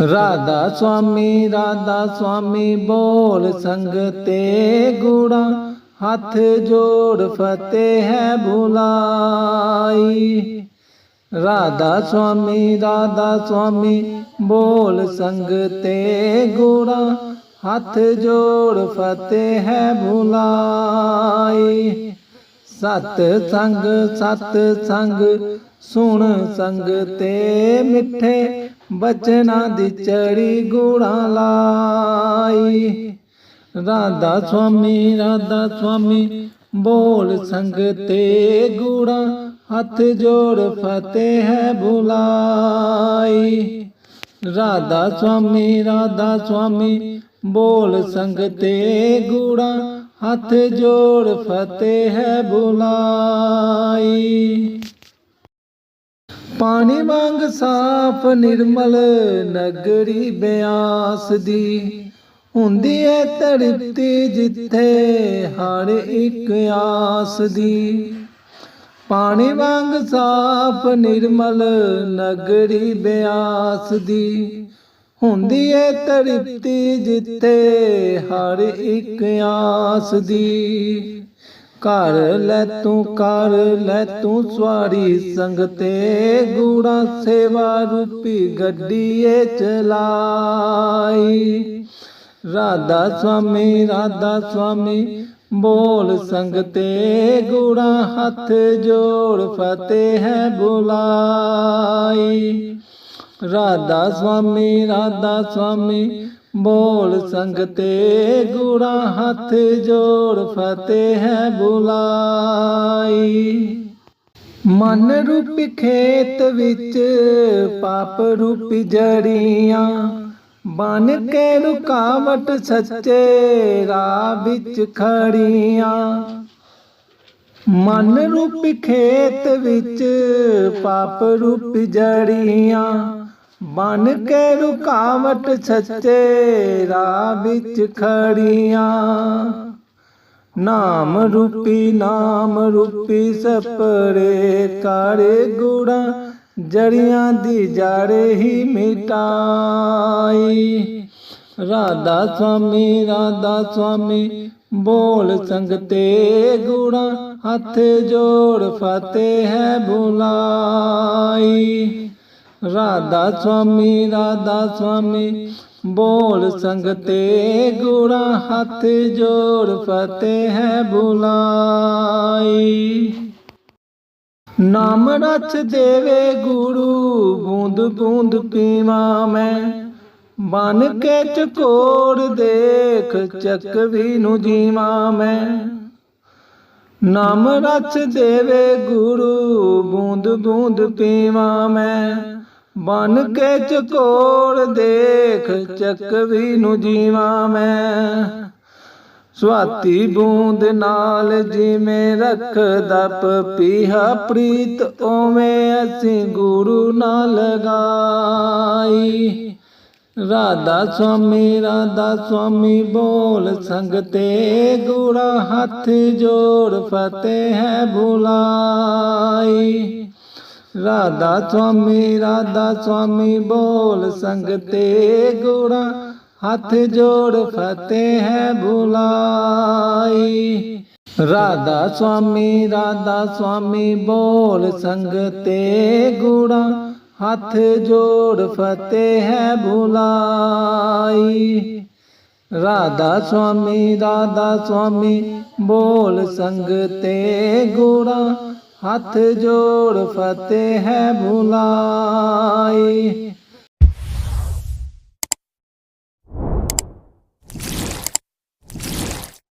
ਰਾਧਾ ਸੁਆਮੀ ਰਾਧਾ ਸੁਆਮੀ, ਬੋਲ ਸੰਗ ਤੇ ਗੂੜਾ ਹੱਥ ਜੋੜ ਫਤਿਹ ਹੈ ਬੁਲਾਈ। ਰਾਧਾ ਸੁਆਮੀ ਰਾਧਾ ਸੁਆਮੀ, ਬੋਲ ਸੰਗ ਤੇ ਗੂੜਾ ਹੱਥ ਜੋੜ ਫਤਿਹ ਹੈ ਬੁਲਾਈ। ਸਤ ਸੰਗ ਸਤ ਸੰਗ, ਸੁਣ ਸੰਗ ਤੇ ਮਿੱਠੇ ਬਚਨਾਂ ਦੀ ਚੜੀ ਗੂੜਾਂ ਲਾਈ। ਰਾਧਾ ਸੁਆਮੀ ਰਾਧਾ ਸੁਆਮੀ, ਬੋਲ ਸੰਗ ਤੇ ਗੂੜਾਂ, ਹੱਥ ਜੋੜ ਫਤਿਹ ਹੈ ਬੁਲਾਈ। ਰਾਧਾ ਸੁਆਮੀ ਰਾਧਾ ਸੁਆਮੀ ਬੋਲ ਸੰਗ ਤੇ ਗੂੜਾ, ਹੱਥ ਜੋੜ ਫਤਿਹ ਹੈ ਬੁਲਾਈ। ਪਾਣੀ ਵਾਂਗ ਸਾਫ਼ ਨਿਰਮਲ ਨਗਰੀ ਬਿਆਸ ਦੀ, ਹੁੰਦੀ ਏ ਧਰਤੀ ਜਿੱਥੇ ਹਰ ਇੱਕ ਆਸ ਦੀ। ਪਾਣੀ ਵਾਂਗ ਸਾਫ਼ ਨਿਰਮਲ ਨਗਰੀ ਬਿਆਸ ਦੀ ਹੁੰਦੀ ਏ ਤੜਪਤੀ ਜਿੱਥੇ ਹਰ ਇੱਕ ਆਸ ਦੀ। ਕਰ ਲੈ ਤੂੰ ਕਰ ਲੈ ਤੂੰ, ਸਵਾਰੀ ਸੰਗ ਤੇ ਗੂੜਾ ਸੇਵਾ ਰੂਪੀ ਗੱਡੀ ਗੱਡੀਏ ਚਲਾਈ। ਰਾਧਾ ਸੁਆਮੀ ਰਾਧਾ ਸੁਆਮੀ, ਬੋਲ ਸੰਗ ਤੇ ਗੂੜਾ ਹੱਥ ਜੋੜ ਫਤਿਹ ਹੈ ਬੁਲਾਈ। ਰਾਧਾ ਸੁਆਮੀ ਰਾਧਾ ਸੁਆਮੀ, ਬੋਲ ਸੰਗ ਤੇ ਗੂੜਾ ਹੱਥ ਜੋੜ ਫਤਿਹ ਹੈ ਬੁਲਾਈ। ਮਨ ਰੂਪ ਖੇਤ ਵਿੱਚ ਪਾਪ ਰੂਪ ਜੜੀਆਂ, ਬਨ ਕੇ ਰੁਕਾਵਟ ਸੱਚੇ ਰਾਹ ਵਿੱਚ ਖੜੀਆਂ। ਮਨ ਰੂਪ ਖੇਤ ਵਿੱਚ ਪਾਪ ਰੂਪ ਜੜੀਆਂ ਬਨ ਕੇ ਰੁਕਾਵਟ ਸੱਚੇ ਰਾਹ ਵਿੱਚ ਖੜੀਆਂ ਨਾਮ ਰੂਪੀ ਨਾਮ ਰੂਪੀ ਸਪਰੇ ਕਾਰੇ ਗੁੜਾ ਜੜੀਆਂ ਦੀ ਜੜ ਹੀ ਮਿਟਾਈ ਰਾਧਾ ਸੁਆਮੀ ਰਾਧਾ ਸੁਆਮੀ ਬੋਲ ਸੰਗ ਤੇ ਗੁੜਾ ਹੱਥ ਜੋੜ ਫਤਿਹ ਹੈ ਬੁਲਾਈ ਰਾਧਾ ਸੁਆਮੀ ਰਾਧਾ ਸੁਆਮੀ, ਬੋਲ ਸੰਗਤੇ ਤੇ ਹੱਥ ਜੋੜ ਫਤਿਹ ਹੈ ਬੁਲਾਈ। ਨਾਮ ਰਚ ਦੇਵੇ ਗੁਰੂ, ਬੂੰਦ ਬੂੰਦ ਪੀਵਾ ਮੈਂ। ਬਨ ਕੇ ਚਕੋੜ ਦੇਖ ਚੱਕਵੀ ਨੂੰ ਜੀਵਾ ਮੈਂ। ਨਾਮ ਰਚ ਦੇਵੇ ਗੁਰੂ, ਬੂੰਦ ਬੂੰਦ ਪੀਵਾ ਮੈਂ। ਬਨ ਕੇ ਚਕੋੜ ਦੇਖ ਚੱਕਵੀ ਨੂੰ ਜੀਵਾ ਮੈਂ। ਸਵਾਤੀ ਬੂੰਦ ਨਾਲ ਜਿਵੇਂ ਰੱਖਦਾ ਪਪੀਹਾ ਪ੍ਰੀਤ ਓਵੇਂ ਅਸੀਂ ਗੁਰੂ ਨਾਲ ਲਗਾਈ। ਰਾਧਾ ਸੁਆਮੀ ਰਾਧਾ ਸੁਆਮੀ ਬੋਲ ਸੰਗ ਤੇ ਗੁੜਾ ਹੱਥ ਜੋੜ ਫਤਿਹ ਹੈ ਬੁਲਾਈ। ਰਾਧਾ ਸੁਆਮੀ ਰਾਧਾ ਸੁਆਮੀ, ਬੋਲ ਸੰਗ ਤੇ ਗੁੜਾ ਹੱਥ ਜੋੜ ਫਤਿਹ ਹੈ ਬੁਲਾਈ ਰਾਧਾ ਸੁਆਮੀ ਰਾਧਾ ਸੁਆਮੀ, ਬੋਲ ਸੰਗ ਤੇ ਗੁੜਾ ਹੱਥ ਜੋੜ ਫਤਿਹ ਹੈ ਬੁਲਾਈ ਰਾਧਾ ਸੁਆਮੀ ਰਾਧਾ ਸੁਆਮੀ, ਬੋਲ ਸੰਗ ਤੇ ਗੁੜਾ ਹੱਥ ਜੋੜ ਫਤਿਹ ਹੈ ਬੁਲਾਈ।